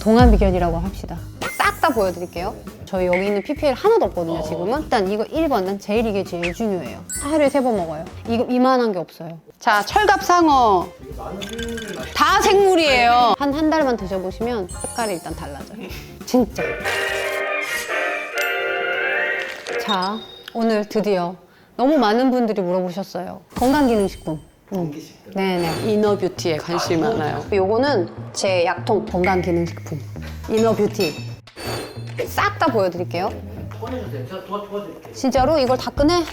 동안 비결이라고 합시다. 싹 다 보여드릴게요. 저희 여기 있는 PPL 하나도 없거든요, 지금은. 일단 이거 1번, 난 제일 이게 제일 중요해요. 하루에 세 번 먹어요. 이거 이만한 게 없어요. 자, 철갑 상어. 다 생물이에요. 한 한 달만 드셔보시면 색깔이 일단 달라져요. 진짜. 자, 오늘 드디어 너무 많은 분들이 물어보셨어요. 건강기능식품. 음. 네네. 이너 뷰티에 관심이 많아요. 요거는 제 약통 건강 기능 식품. 이너 뷰티. 싹 다 보여드릴게요. 꺼내주세요. 제가 도와, 도와드릴게요. 진짜로 이걸 다 꺼내?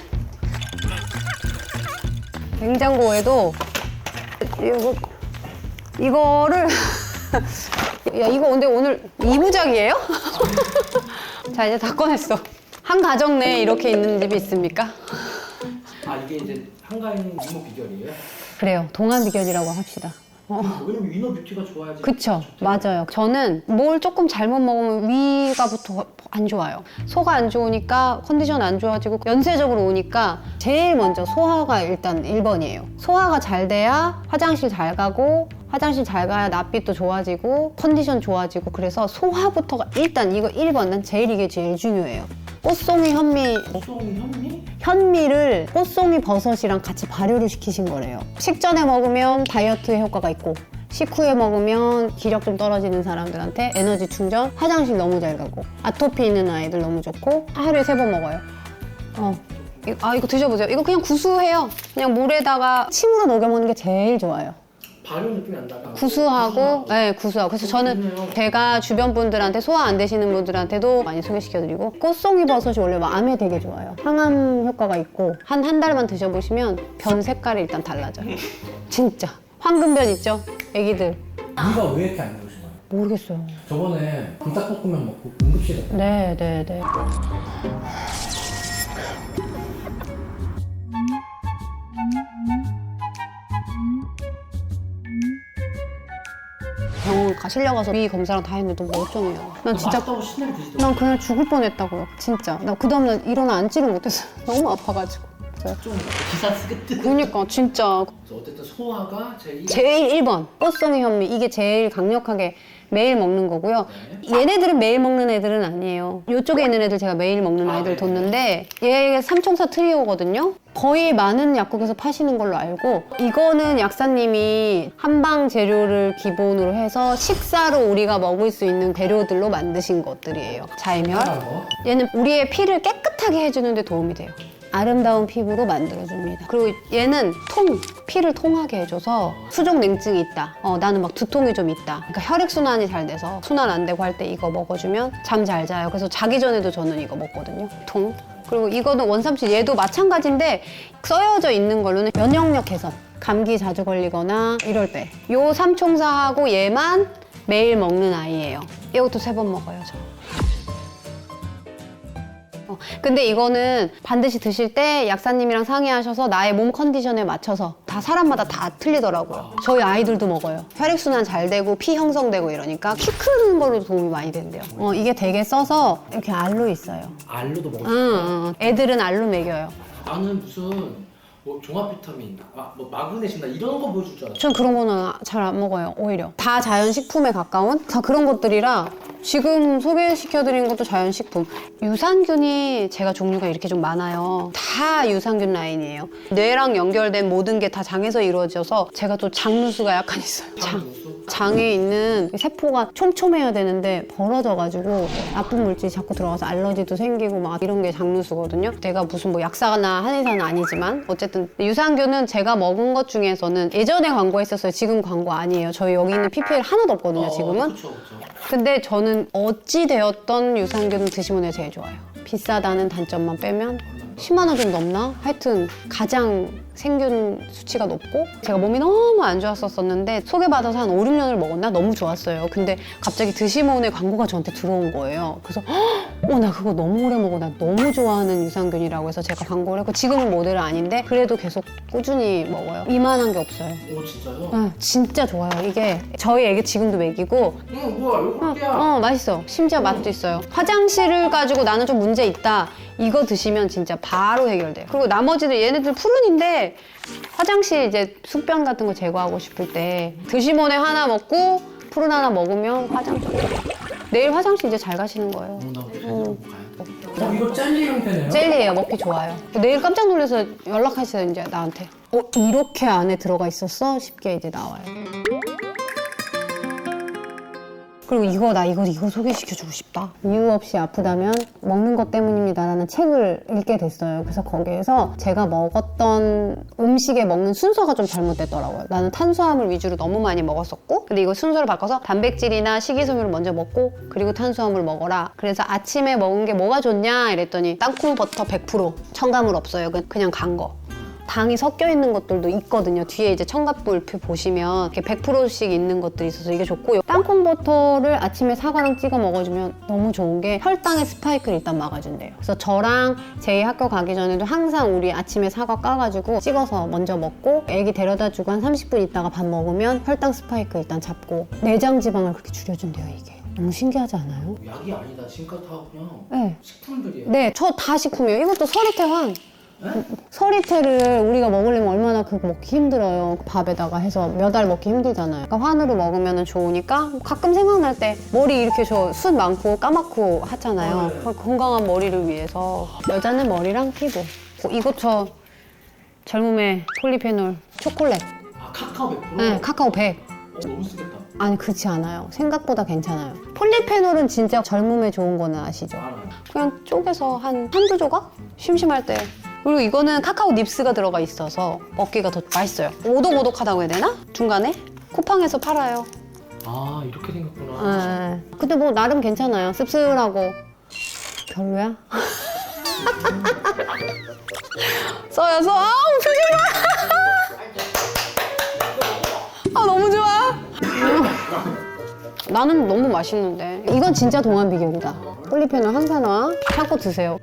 냉장고에도 이거 이거를 야 이거 근데 오늘 이부작이에요? 자 이제 다 꺼냈어. 한 가정 내에 이렇게 있는 집이 있습니까? 아, 이게 이제 한가인 이모 비결이에요? 그래요. 동안 비결이라고 합시다. 어. 왜냐면 위너 뷰티가 좋아야지. 그쵸 맞아요 저는 뭘 조금 잘못 먹으면 위가부터 안 좋아요 소가 안 좋으니까 컨디션 안 좋아지고 연쇄적으로 오니까 제일 먼저 소화가 일단 1번이에요 소화가 잘 돼야 화장실 잘 가고 화장실 잘 가야 낯빛도 좋아지고 컨디션 좋아지고 그래서 소화부터가 일단 이거 1번 난 제일 이게 제일 중요해요 꽃송이 현미 송 현미? 현미를 꽃송이 버섯이랑 같이 발효를 시키신 거래요. 식전에 먹으면 다이어트에 효과가 있고 식후에 먹으면 기력 좀 떨어지는 사람들한테 에너지 충전, 화장실 너무 잘 가고 아토피 있는 아이들 너무 좋고 하루에 세 번 먹어요. 어. 이- 아 이거 드셔보세요. 이거 그냥 구수해요. 그냥 물에다가 침으로 녹여 먹는 게 제일 좋아요. 발효 느낌이 안 나가. 구수하고, 네, 구수하고. 그래서 저는. 제가 주변 분들한테 소화 안 되시는 분들한테도 많이 소개시켜드리고 꽃송이 버섯이 원래 마음에 되게 좋아요. 항암 효과가 있고 한 한 달만 드셔보시면 변 색깔이 일단 달라져요. 진짜. 황금변 있죠? 애기들. 위가 왜 이렇게 안 좋으신 거예요? 모르겠어요. 저번에 불닭볶음면 먹고 응급실에 네, 네, 네. 병원 가 실려가서 위 검사랑 다 했는데 너무 멀쩡해요. 난 진짜 맛있다고 신나게 드시더라고요. 난 그냥 죽을 뻔했다고요. 진짜. 나 그 다음날 일어나 앉지를 못했어 요. 너무 아파가지고. 그래서 좀 기사 쓰겠듯. 그러니까 진짜 그래서 어쨌든 소화가 제일 제일 1번 꽃송이 현미 이게 제일 강력하게 매일 먹는 거고요. 얘네들은 매일 먹는 애들은 아니에요. 이쪽에 있는 애들 제가 매일 먹는 아, 아이들 네. 뒀는데 얘가 삼총사 트리오거든요. 거의 많은 약국에서 파시는 걸로 알고 이거는 약사님이 한방 재료를 기본으로 해서 식사로 우리가 먹을 수 있는 재료들로 만드신 것들이에요. 자이멸. 얘는 우리의 피를 깨끗하게 해주는 데 도움이 돼요. 아름다운 피부로 만들어줍니다. 그리고 얘는 통, 피를 통하게 해줘서 수족 냉증이 있다. 어, 나는 막 두통이 좀 있다. 그러니까 혈액순환이 잘 돼서 순환 안 되고 할 때 이거 먹어주면 잠 잘 자요. 그래서 자기 전에도 저는 이거 먹거든요. 통. 그리고 이거는 원삼칠 얘도 마찬가지인데 써여져 있는 걸로는 면역력 개선. 감기 자주 걸리거나 이럴 때. 요 삼총사하고 얘만 매일 먹는 아이예요. 이것도 세 번 먹어요, 저. 어, 근데 이거는 반드시 드실 때 약사님이랑 상의하셔서 나의 몸 컨디션에 맞춰서 다 사람마다 다 틀리더라고요. 저희 아이들도 먹어요. 혈액순환 잘 되고 피 형성되고 이러니까 키 크는 거로 도움이 많이 된대요. 어, 이게 되게 써서 이렇게 알로 있어요. 알로도 먹을 응, 수 있어요. 응. 애들은 알로 먹여요. 나는 무슨 뭐 종합 비타민, 아, 뭐 마그네슘 나 이런 거 보여줄 줄 알았어. 전 그런 거는 잘 안 먹어요, 오히려. 다 자연식품에 가까운 다 그런 것들이라 지금 소개시켜드린 것도 자연식품. 유산균이 제가 종류가 이렇게 좀 많아요. 다 유산균 라인이에요. 뇌랑 연결된 모든 게 다 장에서 이루어져서 제가 또 장누수가 약간 있어요. 장. 장에 있는 세포가 촘촘해야 되는데 벌어져가지고 나쁜 물질이 자꾸 들어가서 알러지도 생기고 막 이런 게 장누수거든요. 내가 무슨 뭐 약사나 한의사는 아니지만 어쨌든 유산균은 제가 먹은 것 중에서는 예전에 광고했었어요. 지금 광고 아니에요. 저희 여기 있는 PPL 하나도 없거든요. 지금은. 그렇죠, 그렇죠. 근데 저는 어찌 되었던 유산균 드시면 애 제일 좋아요. 비싸다는 단점만 빼면 10만 원 좀 넘나? 하여튼 가장 생균 수치가 높고 제가 몸이 너무 안 좋았었었는데 소개받아서 한 5, 6년을 먹었나? 너무 좋았어요. 근데 갑자기 드시몬의 광고가 저한테 들어온 거예요. 그래서 어, 나 그거 너무 오래 먹어. 나 너무 좋아하는 유산균이라고 해서 제가 광고를 했고 지금은 모델은 아닌데 그래도 계속 꾸준히 먹어요. 이만한 게 없어요. 오 진짜요? 아, 진짜 좋아요. 이게 저희 애기 지금도 먹이고 응, 뭐야, 이거 어, 야 어, 맛있어. 심지어 맛도 있어요. 화장실을 가지고 나는 좀 문제 있다. 이거 드시면 진짜 바로 해결돼요. 그리고 나머지들 얘네들 푸른인데 화장실 이제 숙변 같은 거 제거하고 싶을 때 드시몬에 하나 먹고 푸른 하나 먹으면 화장 좀. 내일 화장실 이제 잘 가시는 거예요. 어, 나 돼. 어, 이거 젤리 형태네요? 젤리예요. 먹기 좋아요. 내일 깜짝 놀라서 연락하시죠 이제 나한테. 어 이렇게 안에 들어가 있었어? 쉽게 이제 나와요. 그리고 이거 나 이거 이거 소개시켜주고 싶다. 이유 없이 아프다면 먹는 것 때문입니다라는 책을 읽게 됐어요. 그래서 거기에서 제가 먹었던 음식에 먹는 순서가 좀 잘못됐더라고요. 나는 탄수화물 위주로 너무 많이 먹었었고, 근데 이거 순서를 바꿔서 단백질이나 식이섬유를 먼저 먹고 그리고 탄수화물 먹어라. 그래서 아침에 먹은 게 뭐가 좋냐 이랬더니 땅콩 버터 100% 첨가물 없어요. 그- 그냥 간 거. 당이 섞여 있는 것들도 있거든요. 뒤에 이제 청각불표 보시면 이렇게 100%씩 있는 것들이 있어서 이게 좋고 땅콩 버터를 아침에 사과랑 찍어 먹어주면 너무 좋은 게 혈당의 스파이크를 일단 막아준대요. 그래서 저랑 제이 학교 가기 전에도 항상 우리 아침에 사과 까가지고 찍어서 먼저 먹고 애기 데려다주고 한 30분 있다가 밥 먹으면 혈당 스파이크 일단 잡고 내장 지방을 그렇게 줄여준대요 이게. 너무 신기하지 않아요? 약이 아니다. 지금까지 다 그냥 네. 식품들이에요. 네, 저 다 식품이에요. 이것도 서리태환. 네? 서리태를 우리가 먹으려면 얼마나 그거 먹기 힘들어요. 밥에다가 해서 몇 알 먹기 힘들잖아요. 그러니까 환으로 먹으면 좋으니까 가끔 생각날 때 머리 이렇게 저 숱 많고 까맣고 하잖아요. 그 건강한 머리를 위해서 여자는 머리랑 피부. 어, 이것 저 젊음의 폴리페놀 초콜릿. 아 카카오 100%? 네, 카카오 100. 어, 너무 쓰겠다. 아니 그렇지 않아요. 생각보다 괜찮아요. 폴리페놀은 진짜 젊음에 좋은 거는 아시죠? 알아요. 그냥 쪼개서 한 한두 조각? 심심할 때. 그리고 이거는 카카오 닙스가 들어가 있어서 먹기가 더 맛있어요. 오독오독하다고 해야 되나? 중간에? 쿠팡에서 팔아요. 아 이렇게 생겼구나. 네. 근데 뭐 나름 괜찮아요. 씁쓸하고. 별로야? 써요, 써. 아우, 표정 봐. 아, 너무 좋아. 나는 너무 맛있는데. 이건 진짜 동안 비결이다. 폴리페놀 항산화. 사고 드세요.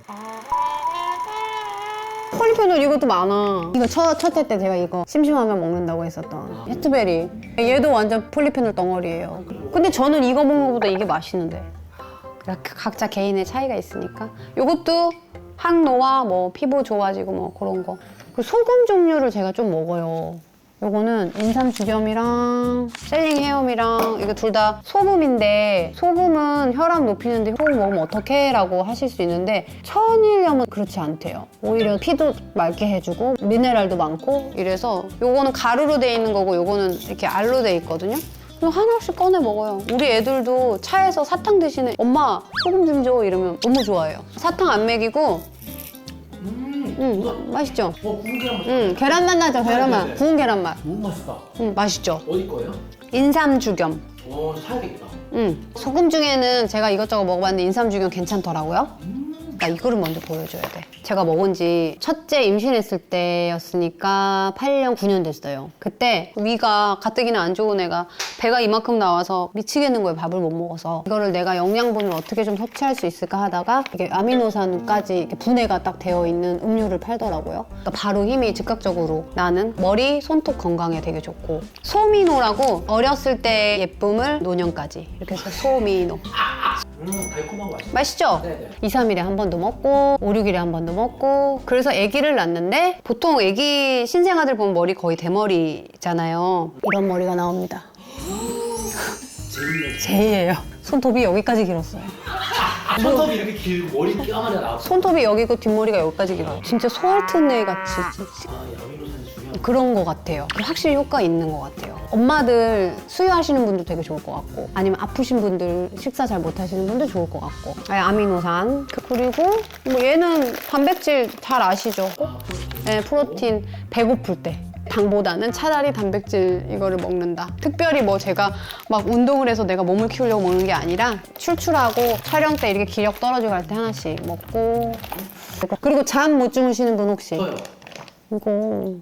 폴리페놀 이것도 많아. 이거 첫, 첫해때 제가 이거 심심하면 먹는다고 했었던 해트베리. 얘도 완전 폴리페놀 덩어리예요. 근데 저는 이거 먹는 것보다 이게 맛있는데. 그러니까 각자 개인의 차이가 있으니까. 이것도 항노화, 뭐 피부 좋아지고 뭐 그런 거. 그 소금 종류를 제가 좀 먹어요. 요거는 인삼 주겸이랑 셀링 헤엄이랑 이거 둘다 소금인데 소금은 혈압 높이는데 소금 먹으면 어떡해? 라고 하실 수 있는데 천일염은 그렇지 않대요. 오히려 피도 맑게 해주고 미네랄도 많고 이래서 요거는 가루로 돼 있는 거고 요거는 이렇게 알로 돼 있거든요. 그래서 하나씩 꺼내 먹어요. 우리 애들도 차에서 사탕 대신에 엄마 소금 좀 줘 이러면 너무 좋아해요. 사탕 안 먹이고 음. 음, 맛있죠? 어 구운 계란 맛. 음, 계란맛 나죠, 계란맛. 네네. 구운 계란맛. 너무 맛있다. 음, 맛있죠? 어디 거예요? 인삼주겸. 어 사야겠다. 음. 소금 중에는 제가 이것저것 먹어봤는데 인삼주겸 괜찮더라고요. 나 이거를 먼저 보여줘야 돼. 제가 먹은 지 첫째 임신했을 때였으니까 8년, 9년 됐어요. 그때 위가 가뜩이나 안 좋은 애가 배가 이만큼 나와서 미치겠는 거예요. 밥을 못 먹어서. 이거를 내가 영양분을 어떻게 좀 섭취할 수 있을까 하다가 이게 아미노산까지 이렇게 분해가 딱 되어 있는 음료를 팔더라고요. 그러니까 바로 힘이 즉각적으로 나는 머리, 손톱 건강에 되게 좋고 소미노라고 어렸을 때 예쁨을 노년까지 이렇게 해서 소미노. 음 달콤하고 맛있어. 맛있죠? 네네. 2, 3일에 한 번도 먹고 5, 6일에 한 번도 먹고. 그래서 아기를 낳는데 보통 아기 신생아들 보면 머리 거의 대머리잖아요. 이런 머리가 나옵니다. 제이예요. 손톱이 여기까지 길었어요. 손톱이 이렇게 길고 머리 까마리 나왔어. 손톱이 여기고 뒷머리가 여기까지 길어요. 진짜 소알트네 같이. 진짜 그런 것 같아요. 확실히 효과 있는 것 같아요. 엄마들 수유하시는 분들 되게 좋을 것 같고 아니면 아프신 분들 식사 잘 못하시는 분들 좋을 것 같고. 아, 아미노산 그- 그리고 뭐 얘는 단백질 잘 아시죠? 아, 네, 프로틴 배고플 때. 당보다는 차라리 단백질 이거를 먹는다. 특별히 뭐 제가 막 운동을 해서 내가 몸을 키우려고 먹는 게 아니라 출출하고 촬영 때 이렇게 기력 떨어지고 할 때 하나씩 먹고. 그리고 잠 못 주무시는 분 혹시. 이거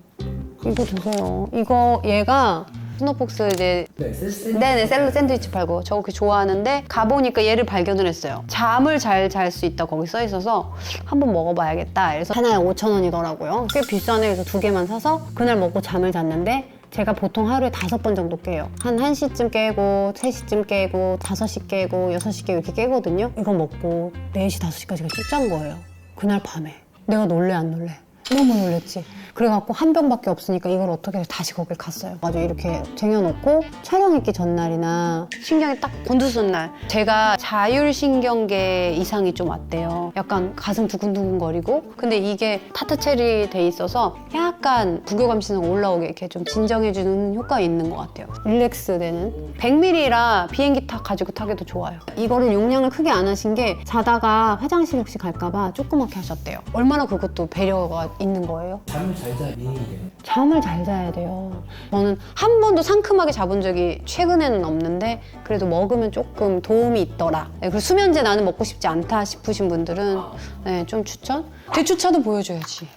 이거 드세요. 이거 얘가 스노폭스 이제 네, 셀 네네 샐러 샌드위치 팔고 저 그렇게 좋아하는데 가보니까 얘를 발견을 했어요. 잠을 잘 잘 수 있다 거기 써 있어서 한번 먹어봐야겠다. 그래서 하나에 5천 원이더라고요. 꽤 비싸네 그래서 두 개만 사서 그날 먹고 잠을 잤는데 제가 보통 하루에 다섯 번 정도 깨요. 한 1시쯤 깨고 3시쯤 깨고 5시 깨고 6시 깨고 이렇게 깨거든요. 이거 먹고 4시 5시까지가 쭉 잔 거예요. 그날 밤에. 내가 놀래 안 놀래? 너무 놀랬지 그래갖고 한 병밖에 없으니까 이걸 어떻게 해서 다시 거길 갔어요. 맞아 이렇게 쟁여놓고 촬영 있기 전날이나 신경이 딱 곤두선 날 제가 자율신경계 이상이 좀 왔대요. 약간 가슴 두근두근거리고 근데 이게 타타체리 돼 있어서 약간 부교감 신호가 올라오게 이렇게 좀 진정해주는 효과가 있는 것 같아요. 릴렉스 되는 100ml라 비행기 타 가지고 타기도 좋아요. 이거를 용량을 크게 안 하신 게 자다가 화장실 혹시 갈까봐 조그맣게 하셨대요. 얼마나 그것도 배려가 있는 거예요? 잠을 잘 자야 미인이. 잠을 잘 자야 돼요. 저는 한 번도 상큼하게 자본 적이 최근에는 없는데 그래도 먹으면 조금 도움이 있더라. 네, 그리고 수면제 나는 먹고 싶지 않다 싶으신 분들은 네, 좀 추천? 대추차도 보여줘야지.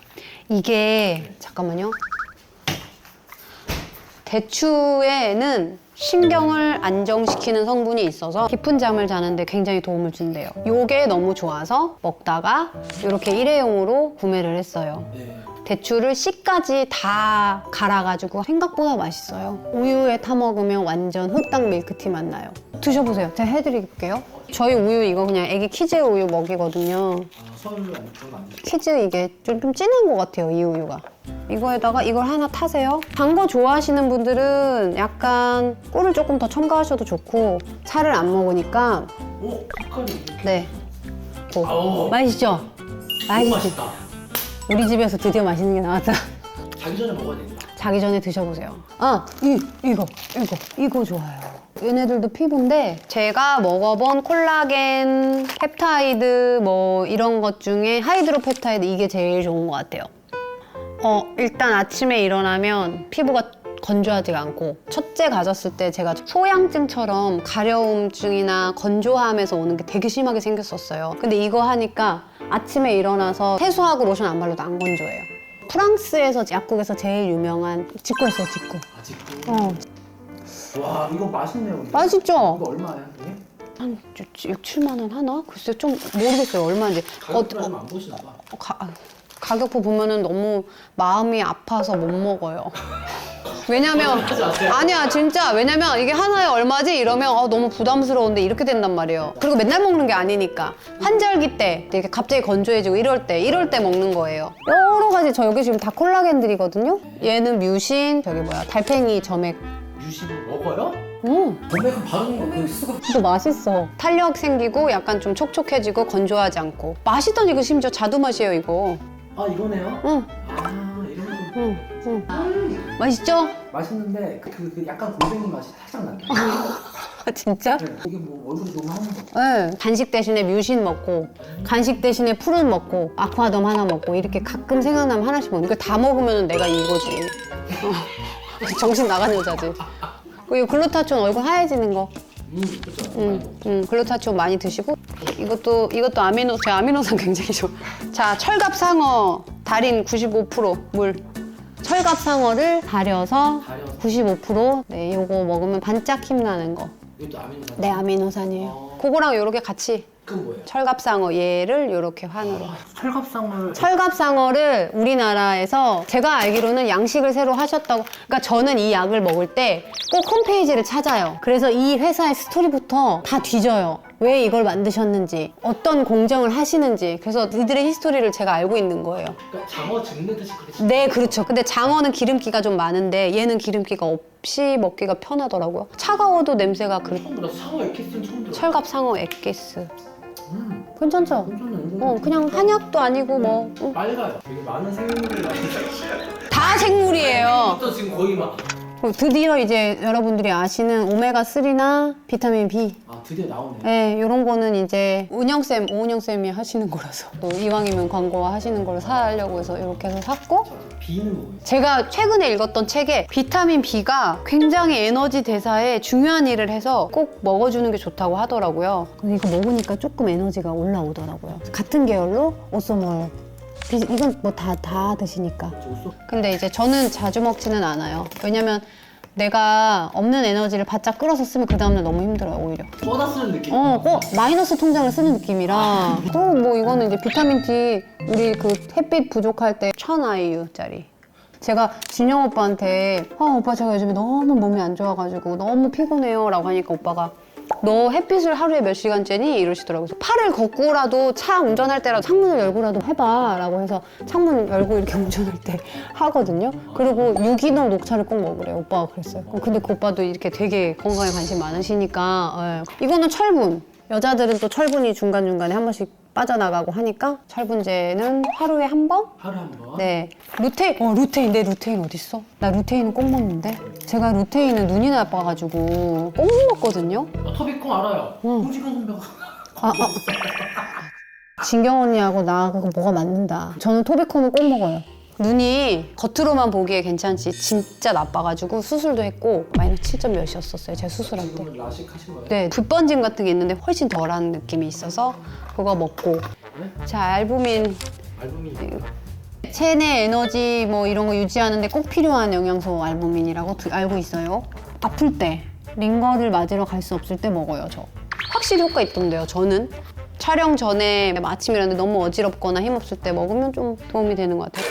이게 잠깐만요. 대추에는 신경을 안정시키는 성분이 있어서 깊은 잠을 자는데 굉장히 도움을 준대요. 요게 너무 좋아서 먹다가 이렇게 일회용으로 구매를 했어요. 네. 대추를 씨까지 다 갈아가지고 생각보다 맛있어요. 우유에 타 먹으면 완전 흑당 밀크티 맛 나요. 드셔보세요. 제가 해드릴게요. 저희 우유 이거 그냥 애기 키즈 우유 먹이거든요. 키즈 이게 좀, 좀 진한 것 같아요, 이 우유가. 이거에다가 이걸 하나 타세요. 단 거 좋아하시는 분들은 약간 꿀을 조금 더 첨가하셔도 좋고 차를 안 먹으니까 오, 색깔이 이렇게. 네. 오. 아우, 맛있죠? 맛있다. 우리 집에서 드디어 맛있는 게 나왔다. 자기 전에 먹어야 된다. 자기 전에 드셔보세요. 아, 이, 이거, 이거, 이거 좋아요. 얘네들도 피부인데 제가 먹어본 콜라겐, 펩타이드 뭐 이런 것 중에 하이드로펩타이드 이게 제일 좋은 것 같아요. 어, 일단 아침에 일어나면 피부가 건조하지가 않고 첫째 가졌을 때 제가 소양증처럼 가려움증이나 건조함에서 오는 게 되게 심하게 생겼었어요. 근데 이거 하니까 아침에 일어나서 세수하고 로션 안 발라도 안 건조해요. 프랑스에서 약국에서 제일 유명한 직구였어요, 직구. 아직도. 어, 와, 이거 맛있네요. 이거. 맛있죠? 이거 얼마야? 이게? 한 6, 7만 원 하나? 글쎄 좀 모르겠어요, 얼마인지. 가격표 좀안 보시나 봐. 어, 가, 가격표 보면은 너무 마음이 아파서 못 먹어요. 왜냐면. 아니야 진짜 왜냐면 이게 하나에 얼마지 이러면 어, 너무 부담스러운데 이렇게 된단 말이에요. 그리고 맨날 먹는 게 아니니까 환절기 때 이렇게 갑자기 건조해지고 이럴 때 이럴 때 먹는 거예요. 여러 가지 저 여기 지금 다 콜라겐들이거든요. 얘는 뮤신 저기 뭐야 달팽이 점액. 유식을 먹어요? 음, 건백은 바르는 거 그거 수가 또 맛있어. 탄력 생기고 약간 좀 촉촉해지고 건조하지 않고 맛있던 이거 심지어 자두 맛이에요 이거. 아 이거네요? 응, 아 이런 거 응, 응. 음, 맛있죠? 맛있는데 그, 그, 그 약간 골뱅이 맛이 살짝 난다 아, 진짜? 네, 이게 뭐 얼굴이 너무 하는 거 네. 간식 대신에 뮤신 먹고 간식 대신에 푸른 먹고 아쿠아덤 하나 먹고 이렇게 가끔 생각나면 하나씩 먹는 이거 다 먹으면 내가 이거지 어. 정신 나간 여자지 그리고 글루타치온 얼굴 하얘지는 거 음, 그렇죠 음, 음, 글루타치온 많이 드시고 이것도 이것도 아미노 제 아미노산 굉장히 좋아. 자 철갑상어 달인 95%물 철갑상어를 달여서 다려 95% 네, 요거 먹으면 반짝 힘 나는 거. 이것도 아미노산 네, 아미노산이에요. 어. 그거랑 요렇게 같이 그건 뭐예요? 철갑상어 얘를 요렇게 환으로. 아, 철갑상을 철갑상어를 우리나라에서 제가 알기로는 양식을 새로 하셨다고. 그러니까 저는 이 약을 먹을 때 꼭 홈페이지를 찾아요. 그래서 이 회사의 스토리부터 다 뒤져요. 왜 이걸 만드셨는지, 어떤 공정을 하시는지. 그래서 이들의 히스토리를 제가 알고 있는 거예요. 그러니까 장어 즙내듯이 그렇게 네, 그렇죠. 근데 장어는 기름기가 좀 많은데 얘는 기름기가 없이 먹기가 편하더라고요. 차가워도 냄새가 그 처음 들어 상어 에키스는 처음 들어 철갑 상어 액기스. 음, 괜찮죠? 괜찮네 어, 그냥 한약도 아니고 뭐. 응. 빨가요 되게 많은 생물을 많이 다 생물이에요. 또 지금 거의 막 어, 드디어 이제 여러분들이 아시는 오메가3나 비타민 B. 아 드디어 나오네 네, 이런 거는 이제 은영쌤, 오은영쌤이 하시는 거라서 또 이왕이면 광고 하시는 걸 사려고 해서 이렇게 해서 샀고 자, B는 뭐예요? 제가 최근에 읽었던 책에 비타민 B가 굉장히 에너지 대사에 중요한 일을 해서 꼭 먹어주는 게 좋다고 하더라고요. 근데 이거 먹으니까 조금 에너지가 올라오더라고요. 같은 계열로 오소몰. 비- 이건 뭐 다 다 드시니까. 근데 이제 저는 자주 먹지는 않아요. 왜냐면 내가 없는 에너지를 바짝 끌어서 쓰면 그 다음날 너무 힘들어요, 오히려. 쏟아 쓰는 느낌 어, 꼭 마이너스 통장을 쓰는 느낌이라. 또 뭐 이거는 이제 비타민 D, 우리 그 햇빛 부족할 때 1000IU짜리. 제가 진영 오빠한테 아 오빠 제가 요즘에 너무 몸이 안 좋아가지고 너무 피곤해요 라고 하니까 오빠가 너 햇빛을 하루에 몇 시간 쬐니? 이러시더라고요. 팔을 걷고라도 차 운전할 때라도 창문을 열고라도 해봐 라고 해서 창문 열고 이렇게 운전할 때 하거든요. 그리고 유기농 녹차를 꼭 먹으래요. 오빠가 그랬어요. 어, 근데 그 오빠도 이렇게 되게 건강에 관심 많으시니까 예. 이거는 철분. 여자들은 또 철분이 중간중간에 한 번씩 빠져나가고 하니까 철분제는 하루에 한 번? 하루 한 번. 네. 루테인, 어, 루테인. 내 루테인 어딨어? 나 루테인은 꼭 먹는데? 제가 루테인은 눈이 나빠가지고 꼭 먹거든요? 아, 토비콩 알아요. 응. 홍지경 선배가 아, 아. 진경 언니하고 나 그거 뭐가 맞는다. 저는 토비콤은 꼭 먹어요. 눈이 겉으로만 보기에 괜찮지 진짜 나빠가지고 수술도 했고 마이너스 7점 몇이었었어요. 제가 수술할 때. 라식하신 거예요? 네, 붓번짐 같은 게 있는데 훨씬 덜한 느낌이 있어서 그거 먹고. 네? 자, 알부민 알부민. 체내 에너지 뭐 이런 거 유지하는데 꼭 필요한 영양소 알부민이라고 드- 알고 있어요. 아플 때 링거를 맞으러 갈 수 없을 때 먹어요, 저. 확실히 효과 있던데요, 저는. 촬영 전에 아침 일어났는데 너무 어지럽거나 힘없을 때 먹으면 좀 도움이 되는 것 같아요.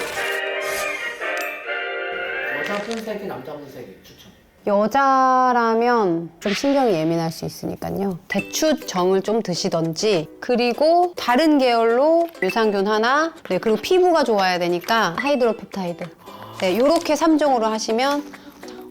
여자 분색이 남자 분색이 추천. 여자라면 좀 신경이 예민할 수 있으니까요. 대추 정을 좀 드시던지 그리고 다른 계열로 유산균 하나 네 그리고 피부가 좋아야 되니까 하이드로펩타이드 네 요렇게 3종으로 하시면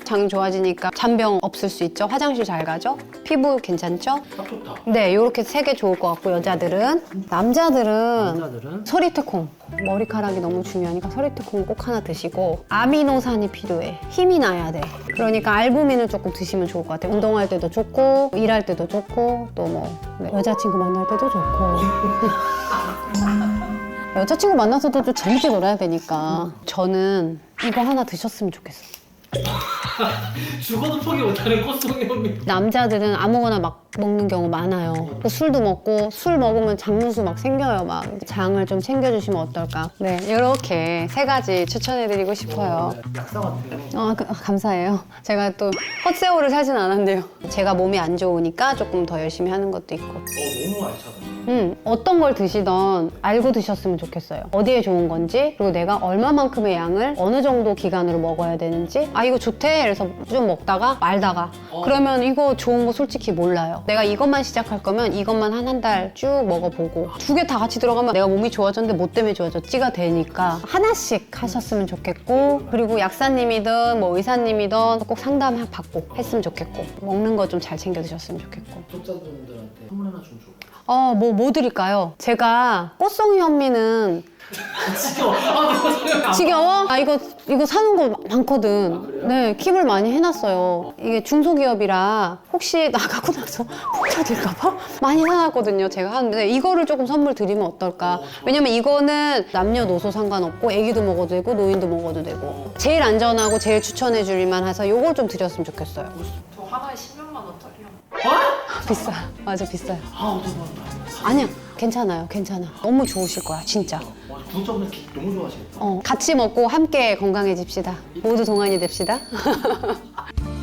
장 좋아지니까 잔병 없을 수 있죠. 화장실 잘 가죠. 피부 괜찮죠? 딱 좋다. 네 요렇게 세 개 좋을 것 같고 여자들은. 남자들은 남자들은? 서리태콩. 머리카락이 너무 중요하니까 서리태콩 꼭 하나 드시고 아미노산이 필요해. 힘이 나야 돼. 그러니까 알부민을 조금 드시면 좋을 것 같아요. 운동할 때도 좋고 일할 때도 좋고 또 뭐 여자친구 만날 때도 좋고. 여자친구 만나서도 좀 재밌게 놀아야 되니까. 저는 이거 하나 드셨으면 좋겠어요 죽어도 포기 못하는 꽃송이 언니. 남자들은 아무거나 막 먹는 경우 많아요. 또 술도 먹고 술 먹으면 장루수 막 생겨요. 막 장을 좀 챙겨주시면 어떨까. 네, 이렇게 세 가지 추천해드리고 싶어요. 약사 같아요. 아, 그- 아, 감사해요. 제가 또 헛세월을 살진 않았는데요. 제가 몸이 안 좋으니까 조금 더 열심히 하는 것도 있고. 어 너무 알차다. 음, 어떤 걸 드시던 알고 드셨으면 좋겠어요. 어디에 좋은 건지, 그리고 내가 얼마만큼의 양을 어느 정도 기간으로 먹어야 되는지, 아, 이거 좋대. 그래서 좀 먹다가 말다가. 어. 그러면 이거 좋은 거 솔직히 몰라요. 내가 이것만 시작할 거면 이것만 한 한 달 쭉 먹어보고, 두 개 다 같이 들어가면 내가 몸이 좋아졌는데 뭐 때문에 좋아졌지가 되니까 하나씩 하셨으면 좋겠고, 그리고 약사님이든 뭐 의사님이든 꼭 상담 받고 했으면 좋겠고, 먹는 거 좀 잘 챙겨 드셨으면 좋겠고. 구독자분들한테 선물 하나 것 같아요. 어, 뭐, 뭐 드릴까요? 제가 꽃송이 현미는 지겨워. 아 너무 소리가 안 지겨워? 아, 이거, 이거 사는 거 많거든. 아? 네, 킵을 많이 해놨어요. 이게 중소기업이라 혹시 나가고 나서 푹 쳐질까봐 많이 사놨거든요. 제가 하는데 이거를 조금 선물 드리면 어떨까? 왜냐면 이거는 남녀노소 상관없고 애기도 먹어도 되고 노인도 먹어도 되고 제일 안전하고 제일 추천해주리만 해서 이걸 좀 드렸으면 좋겠어요. 저 하나에 10몇만 원짜리요. 비싸. 맞아, 비싸요. 아 어떡해. 아니야, 괜찮아요. 괜찮아. 너무 좋으실 거야, 진짜. 와 구독자분들 기- 너무 좋아하시겠다. 어, 같이 먹고 함께 건강해집시다. 모두 동안이 됩시다.